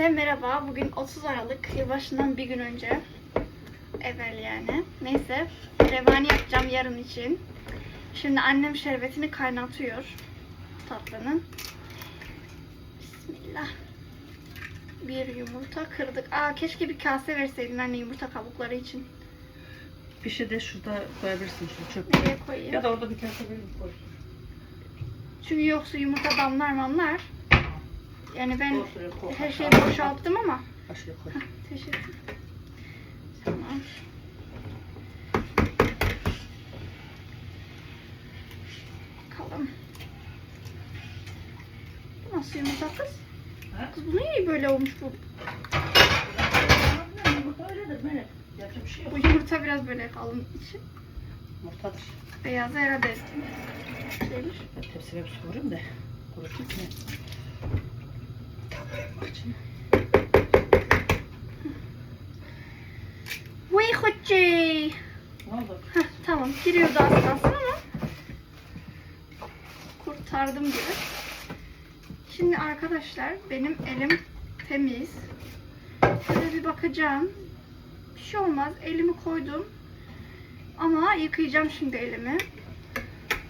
Herkese merhaba. Bugün 30 Aralık, yılbaşından bir gün önce. Evvel yani. Neyse, revani yapacağım yarın için. Şimdi annem şerbetini kaynatıyor. Tatlının. Bismillah. Bir yumurta kırdık. Aa keşke bir kase verseydin anne yumurta kabukları için. Bir şey de şurada koyabilirsin şu çöp. Nereye koyayım? Ya da orada bir kase verir koy. Çünkü yoksa yumurta damlar mamlar. Yani ben her şeyi boşalttım ama. Aşağıya koy. Teşekkür. Tamam. Bakalım. Bu nasıl yumurta kız? Kız bu niye böyle olmuş bu? Şey. Bu yumurta biraz böyle kalın içi. Yumurtadır. Beyazı herhalde şeymiş. Tepsime bir su vurayım da. Kurutayım ki. Vay oldu? Heh, tamam giriyordu az kalsın ama kurtardım gibi. Şimdi arkadaşlar benim elim temiz. Şöyle bir bakacağım. Bir şey olmaz. Elimi koydum. Ama yıkayacağım şimdi elimi.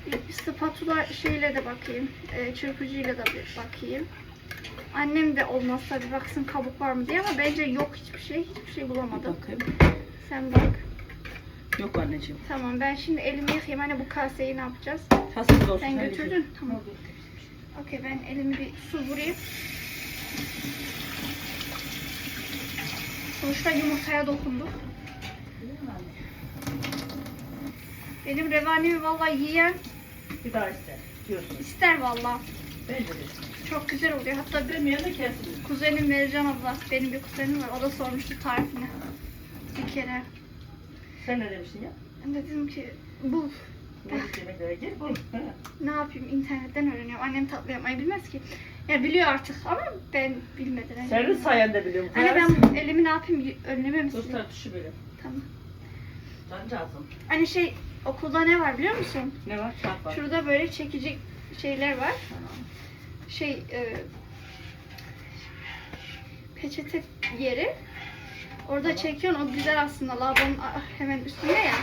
Bir, bir spatula şeyle de bakayım. E, çırpıcıyla da bir bakayım. Annem de olmazsa bir baksın kabuk var mı diye ama bence yok hiçbir şey. Hiçbir şey Bir bulamadım. bakayım. Sen bak. Yok anneciğim. Tamam ben şimdi elimi yıkayayım. Hani bu kaseyi ne yapacağız? Hasız olsun. Sen anneciğim. götürdün. Tamam. Okey ben elimi bir su vurayım. Sonuçta yumurtaya anne? Benim revanimi vallahi yiyen Bir daha iste. Diyorsun. ister vallahi. Çok güzel oluyor. Hatta bir Demeyen de kesin. kuzenim Mercan abla, benim bir kuzenim var. O da sormuştu tarifini. Bir kere. Sen ne demiştin ya? Ben de dedim ki yemeklere gir bul. Ne yapayım internetten öğreniyorum. Annem tatlı yapmayı bilmez ki. Ya biliyor artık ama ben bilmeden. Senin sayende biliyorum. Anne ben elimi ne yapayım? Önleme mi Dur sileyim? tartışı böyle. Tamam. Cancağızım. Hani şey okulda ne var biliyor musun? Ne var? Çarp var. Şurada böyle çekici şeyler var. Şey e, peçete yeri. Orada çekiyorsun o güzel aslında lavabonun a- hemen üstünde ya.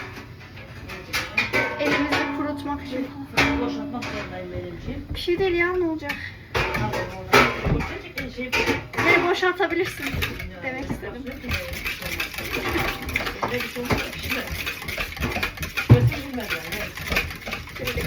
Elimizi kurutmak için. Boşaltmak zorundayım. Bir şey değil ya ne olacak? Beni boşaltabilirsin demek istedim. Ne bir şey olmaz. Bir şey mi? Görsün bilmez yani.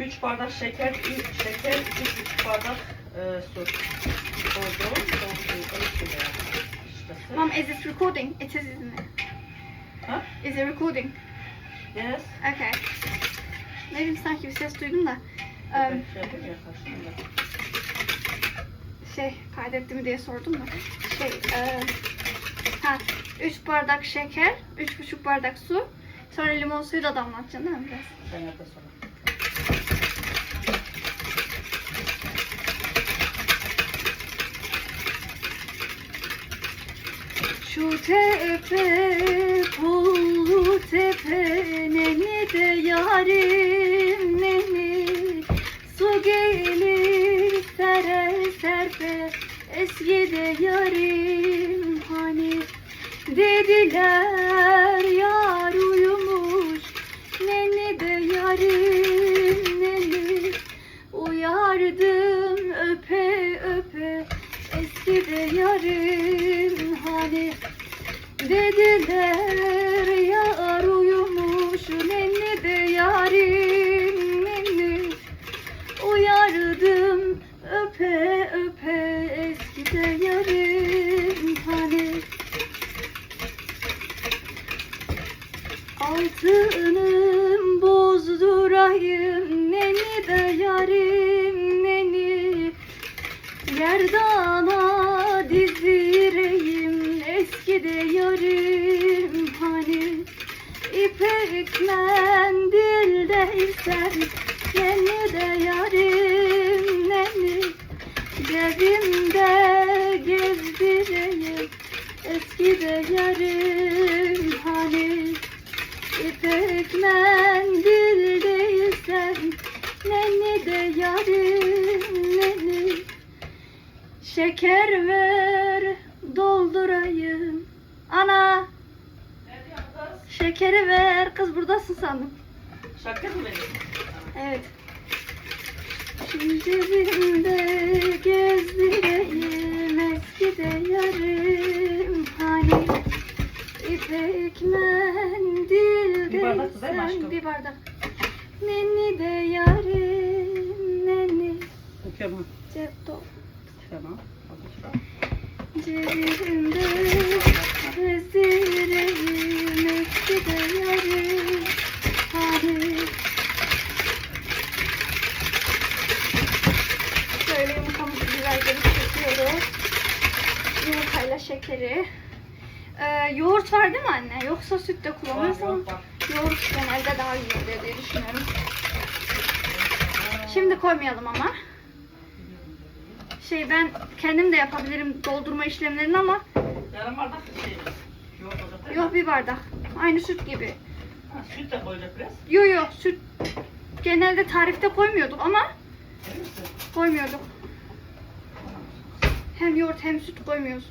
3 bardak şeker, üç şeker, 3 buçuk bardak e, su yani. Mom, is it recording? It is, isn't it? Ha? Is it recording? Yes. Okay. Ne bileyim sanki bir ses duydum da. Ben Em, şey şey kaydetti mi diye sordum da. Şey, e, ha, 3 bardak şeker, 3,5 bardak su. Sonra limon suyu da damlatacaksın değil mi biraz? Da sonra. Şu tepe, pullu tepe, neni de yarim neni. Su gelir sere serpe, eski de yarim hani. Dediler yarim neni Yerdana dizdireyim. Eski de yarim İpek mendildeysen Yeni de yarim neni Cebimde gezdireyim Eski de yarim hani İpek mendildeysen Yarim neni Şeker ver doldurayım. Ana! Şekeri ver. Kız buradasın sandım. Şaka mı? Evet. Şimdi cebimde gezdireyim Eski de yarım. Hani İpek mendil değilsen? Bir bardak. Nenni Tamam. Cep dolu Tamam. Hadi. Cebimde yarım hani Şöyle yumurtamızı güzelce çekiyoruz. Yumurtayla şekeri. Ee, yoğurt var değil mi anne? Yoksa süt de var. yoğurt genelde daha iyi oluyor diye düşünüyorum. Şimdi koymayalım ama. Şey ben kendim de yapabilirim doldurma işlemlerini ama Yarım bardak şey. Yoğurt olacak değil mi? yok bir bardak. Aynı süt gibi. Ha, süt de koyacak biraz. Yo yo süt genelde tarifte koymuyorduk ama Değil misin? koymuyorduk. Hem yoğurt hem süt koymuyoruz.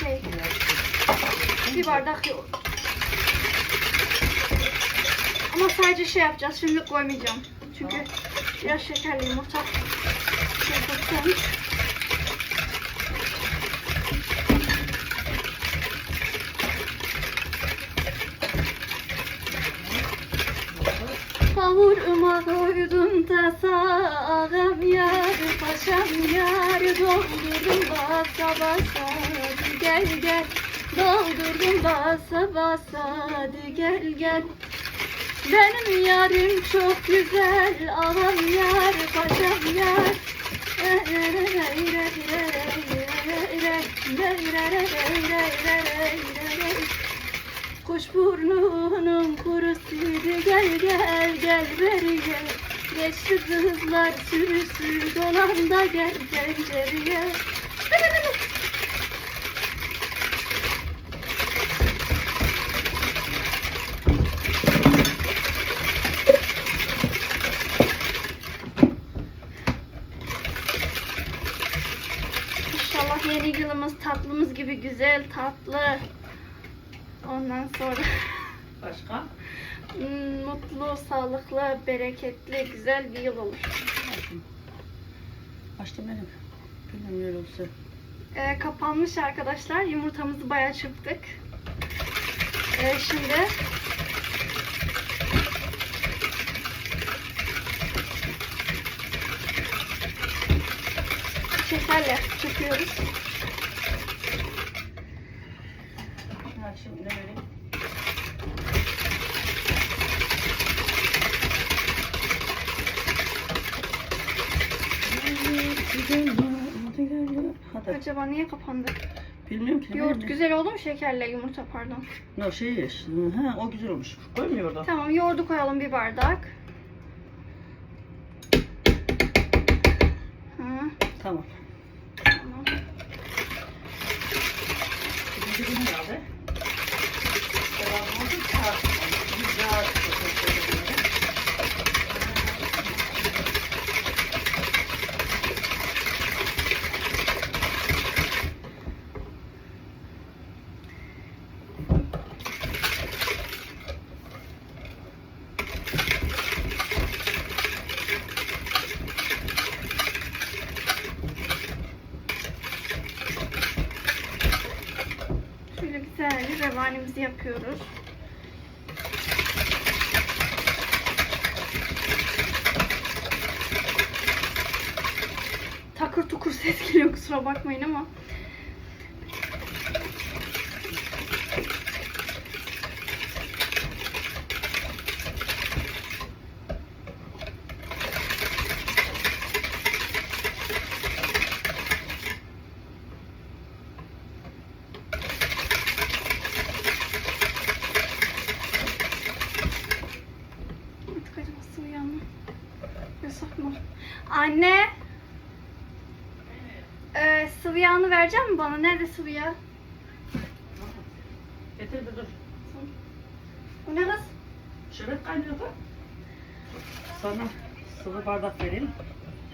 Şey, bir bardak yoğurt. Ama sadece şey yapacağız. Şimdi koymayacağım. Çünkü biraz şekerli yumurta koyacağım. Kavurma koydum tasa Ağam yar paşam yar. Doldurdum basa basa gel gel. Doldurdum basa basa gel gel. Benim yarim çok güzel Ağam yar paşam yar Kuş burnunun kurusuydu gel gel gel beri gel Geçti kızlar sürüsü dolan da gel pencereye gibi güzel tatlı Ondan sonra Başka? Hmm, mutlu, sağlıklı, bereketli, güzel bir yıl olur. Açtım benim. Öyle olsa. Ee, kapanmış arkadaşlar. Yumurtamızı bayağı çırptık. Ee, şimdi şekerle çırpıyoruz. Ha, şimdi ne vereyim? Hadi. Acaba niye kapandı? Bilmiyorum ki. Yoğurt ne- güzel oldu mu şekerle yumurta pardon. Ne şey işte. Ha, o güzel olmuş. Koymuyor da. Tamam yoğurdu koyalım bir bardak. Tamam. tamam. İkinci gün herhalde. Devam oldu. Saat. Güzel. Şöyle güzel bir revanimizi yapıyoruz.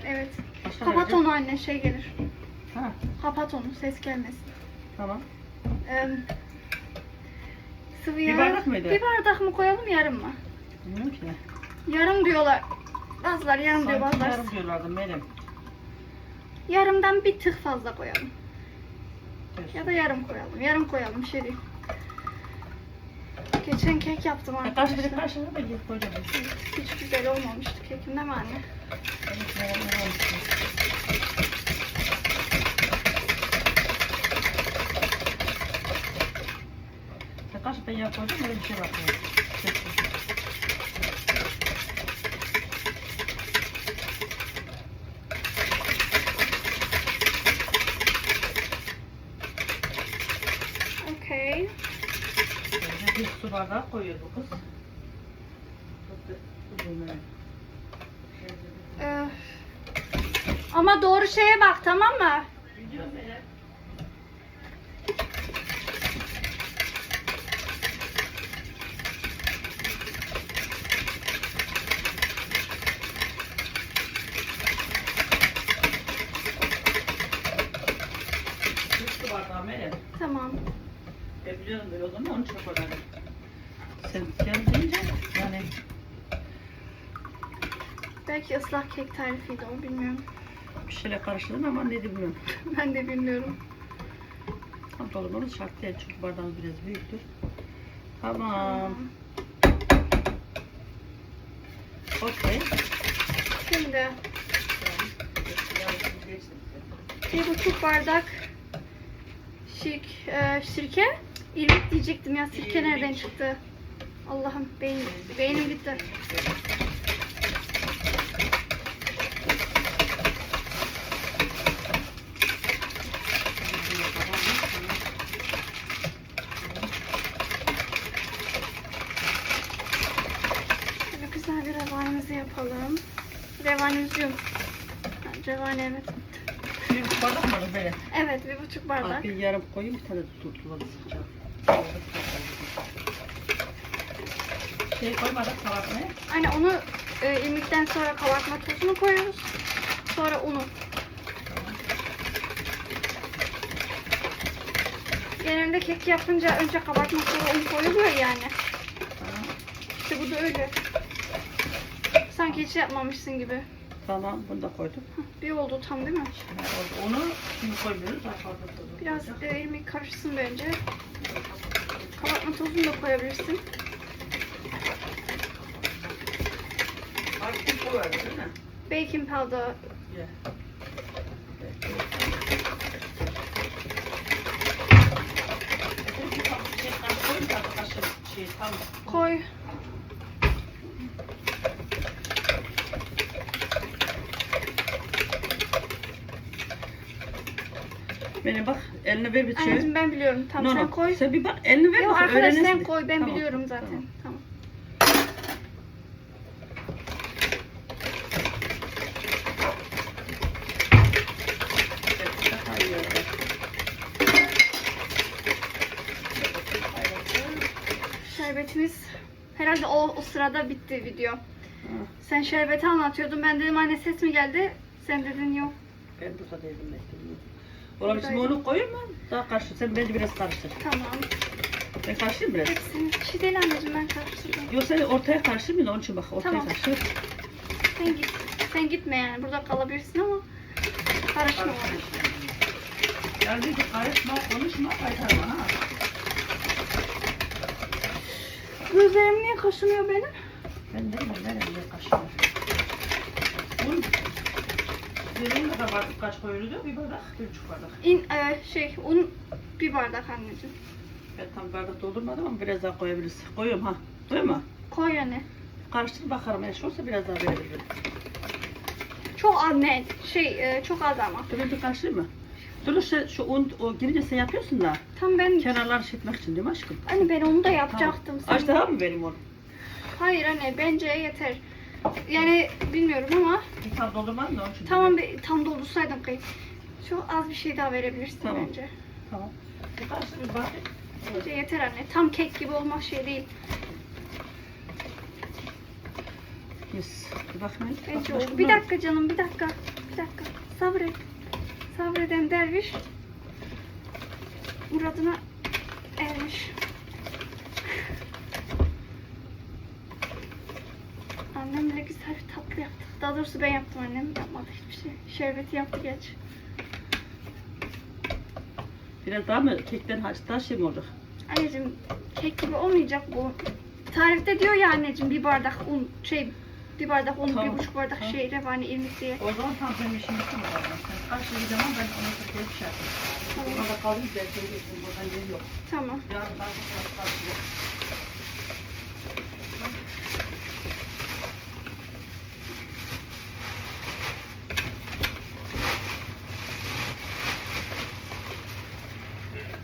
Evet. Başka Kapat vereceğim. onu anne şey gelir. Ha, Kapat onu ses gelmesin. tamam. Ee, sıvı Bir bardak mıydı? Bir bardak mı koyalım yarım mı? Bilmiyorum ki. Yarım diyorlar. Bazılar yarım diyor Sanki bazılar. yarım diyorlardı Meryem. Yarımdan bir tık fazla koyalım. Ya da yarım koyalım. Yarım koyalım bir şey değil. Geçen kek yaptım Kaç bir arkadaşlar. kaç lira ben gidip koyacağım. Hiç güzel olmamıştı kekim değil mi anne? Evet, Meryem, Meryem. Ha, Kaç ben yağ koydum öyle bir şey bakıyorum. Okey. Böyle bir su bardağı koyuyor bu kız. Ee, ama doğru şeye bak tamam mı? Tamam. Ben biliyorum böyle olduğunu onun için koyarım. Sen kendince yani Belki ıslak kek tarifiydi o bilmiyorum. Bir şeyle karıştırdın ama ne bilmiyorum. ben de bilmiyorum. Tam doldurmanız şart değil çünkü bardağımız biraz büyüktür. Tamam. Okey. Şimdi bir buçuk bardak şirk, e, sirke. İrmik diyecektim ya sirke nereden çıktı? Allah'ım beyin, beynim gitti. Şöyle güzel bir revanemizi yapalım. Revani evet. Bir buçuk bardak mı alın böyle? Evet bir buçuk bardak. Bir yarım koyayım bir tane de tutulur sıcak. Şey koymadık salatmaya. Hani onu e, irmikten sonra kabartma tozunu koyuyoruz. Sonra unu. Genelde kek yapınca önce kabartma sonra un koyuluyor yani. İşte bu da öyle. Sanki hiç yapmamışsın gibi. Tamam bunu da koydum. Hah, Bir oldu tam değil mi? Yani oldu. Onu şimdi koymuyoruz. Daha fazla tozu Biraz koyacağım. e, irmik karışsın bence. Kabartma tozunu da koyabilirsin. Artık bu var değil mi? Baking powder. Yeah. Koy. Beni bak eline ver bir şey. Anneciğim ben biliyorum. Tamam No, sen no. koy. Sen bir bak elini ver Yok arkadaş öğrenesin. sen koy ben Tamam, biliyorum zaten. tamam. Tamam. Şerbetimiz herhalde o, o sırada bitti video. Ha, Sen şerbeti anlatıyordun. Ben dedim anne ses mi geldi? Sen dedin yok. Ben burada değilim bekliyorum. Oğlum şimdi onu koyayım mı? Daha karıştır. Sen bence biraz karıştır. Tamam. Ben karıştırayım biraz. Hepsini şey değil anneciğim ben karıştırdım. Yok sen ortaya karıştırmayın onun için bak. Ortaya Tamam. karıştır. Sen git. Sen gitme yani. Burada kalabilirsin ama karışma. Yani bir karışma, konuşma, kaytarma ha. Gözlerim niye kaşınıyor benim? Ben de ben nereye kaşıyor. Un. Dediğim kadar bardak kaç koyuluyor? Bir bardak, bir buçuk bardak. İn, e, şey un bir bardak anneciğim. Ben tam bardak doldurmadım ama biraz daha koyabiliriz. Koyuyorum ha. Koyuyor mu? Koy yani. Karıştır bakalım. Eğer olsa biraz daha verebilirim. Çok az ne? Şey e, çok az ama. Dur bir karıştırayım mı? Dur şu, şu un o girince sen yapıyorsun da Tam ben kenarları çekmek için değil mi aşkım? Anne ben onu da yapacaktım. Tamam. Aç daha mı vereyim onu? Hayır anne bence yeter. Yani bilmiyorum ama Bir tam doldurman da onun için. tamam bir tam doldursaydım kayıp. Şu az bir şey daha verebilirsin Tamam. bence. Tamam. Bir karıştır bir bak. Bence yeter anne. Tam kek gibi olmak şey değil. Yes. Bir bakmayın. Bence Bak, oldu. Bir dakika canım bir dakika. Bir dakika. Sabret. Sabreden derviş muradına ermiş. Annemle güzel bir tatlı yaptık. Daha doğrusu ben yaptım annem yapmadı hiçbir şey. Şerbeti yaptı geç. Biraz daha mı kekten daha şey mi olacak? Anneciğim kek gibi olmayacak bu. Tarifte diyor ya anneciğim bir bardak un şey bir bardak un Tamam, bir buçuk bardak tamam. şey revani irmik diye. O zaman tam benim işim mi zaten? Sen kaç şey zaman ben ona Türkiye'ye şey. Tamam. Ona da kaldım bir belki geçtim buradan yeri yok. Tamam. Yarın ben bu tarafı karşılayacağım.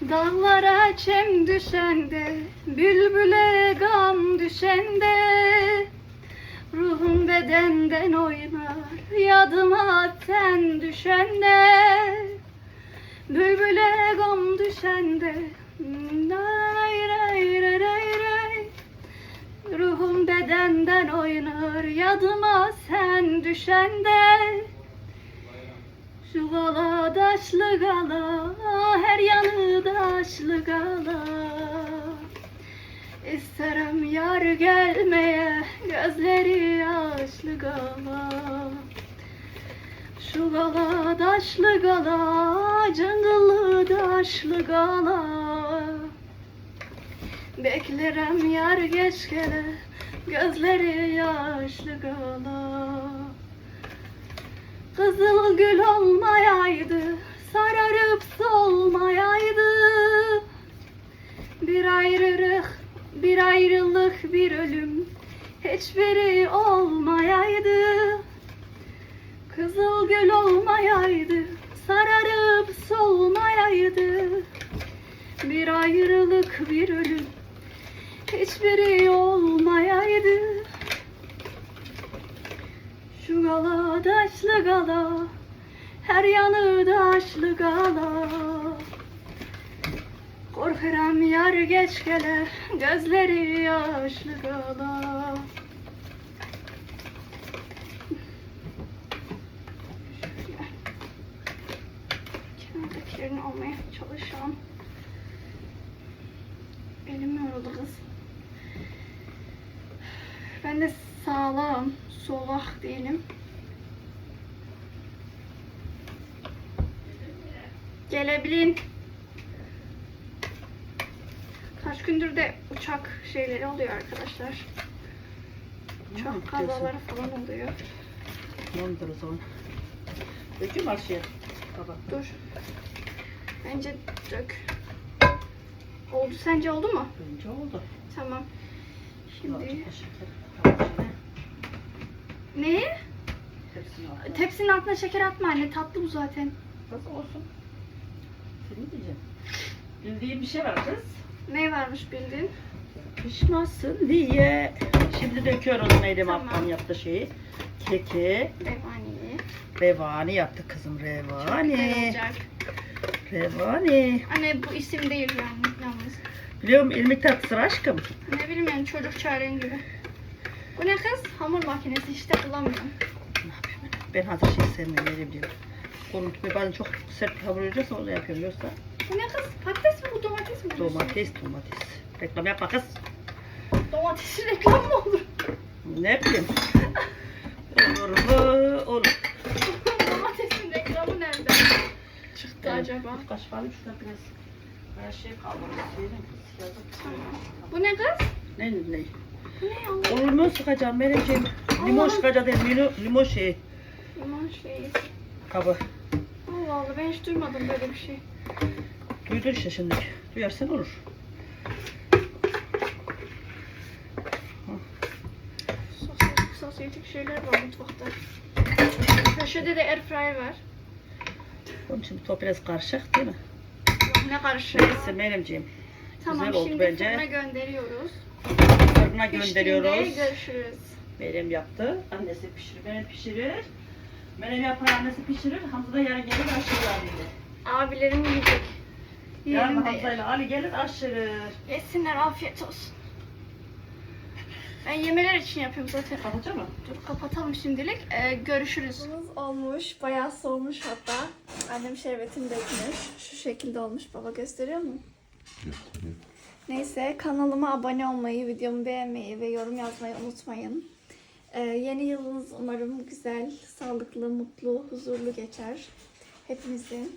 Dağlara çem düşende, bülbüle gam düşende. Ruhum bedenden oynar, yadıma sen düşende. Bülbüle gam düşende ray ray ray ray. Ruhum bedenden oynar, yadıma sen düşende şu gala daşlı gala, her yanı daşlı gala. İsterim yar gelmeye, gözleri yaşlı gala. Şu gala daşlı gala, cıngıllı daşlı gala. Beklerim yar geç gele, gözleri yaşlı gala. Kızıl gül olmayaydı, sararıp solmayaydı. Bir ayrılık, bir ayrılık, bir ölüm, hiçbiri olmayaydı. Kızıl gül olmayaydı, sararıp solmayaydı. Bir ayrılık, bir ölüm, hiçbiri olmayaydı. Gala daşlı gala. Her yanı daşlı gala. Korkuram yar geç gele Gözleri yaşlı gala Şöyle. Kenardakilerini almaya çalışacağım. Elim yoruldu kız. Ben de sağlam, solak değilim. Gelebilin. Kaç gündür de uçak şeyleri oluyor arkadaşlar. Uçak kazaları falan oluyor. Tamamdır o zaman. Döküm aşağıya. Baba. Dur. Bence dök. Oldu. Sence oldu mu? Bence oldu. Tamam. Şimdi al. Tepsinin altına şeker atma anne. Tatlı bu zaten. Nasıl olsun? Ne? Bildiğin bir şey var kız. Ne varmış bildin? Pişmasın diye. Şimdi döküyoruz Meryem Tamam. ablam yaptı şeyi. Keki. Revaniyi. Revani yaptı kızım güzel revani. olacak. Revani. Anne bu isim değil yani yalnız. Biliyor musun ilmik tatlısı aşkım? Ne bileyim yani çocuk çağıran gibi. Bu ne kız? Hamur makinesi işte kullanmıyorum. Ne yapayım ben? Ben hazır şey sevmiyorum biliyorum. Onun gibi bazen çok sert hamur olacaksa onu yapıyorum. Yoksa Bu ne kız? Patates mi bu domates mi? domates domates. Reklam yapma kız. Domatesin reklam mı olur? Ne bileyim. olur mu? Olur. Domatesin reklamı nereden çıktı acaba? Kaç var mı? Şurada biraz her şey yazık. Tamam. Bu ne kız? Ne ne? Bu ne Allah? Olur mu sıkacağım Meryemciğim? Limon Allah'ım. sıkacağım değil, limon, limon şey Limon şeyi. kabı. Allah Allah ben hiç duymadım böyle bir şey. Duydun işte şimdi. Duyarsan olur. Sosyetik şeyler var mutfakta. Köşede de airfryer var. Onun için top biraz karışık değil mi? Ne karışıyor? Neyse Meryemciğim. Tamam güzel oldu şimdi bence. fırına gönderiyoruz. Fırına Piştiğinde gönderiyoruz. görüşürüz. Meryem yaptı. Annesi pişirir. Meryem pişirir. Meryem yapar annesi pişirir. Hamza da yarın gelir abiyle. Abilerim yiyecek. Yarın Yiyelim de Hamza ile Ali gelir aşırır. Yesinler afiyet olsun. Ben yemeler için yapıyorum zaten. Kapatacak mı? Dur kapatalım şimdilik. Ee, görüşürüz. olmuş. Bayağı soğumuş hatta. Annem şerbetini dökmüş. Şu şekilde olmuş. Baba gösteriyor mu? Neyse kanalıma abone olmayı, videomu beğenmeyi ve yorum yazmayı unutmayın. Ee, yeni yılınız umarım güzel, sağlıklı, mutlu, huzurlu geçer. Hepimizin.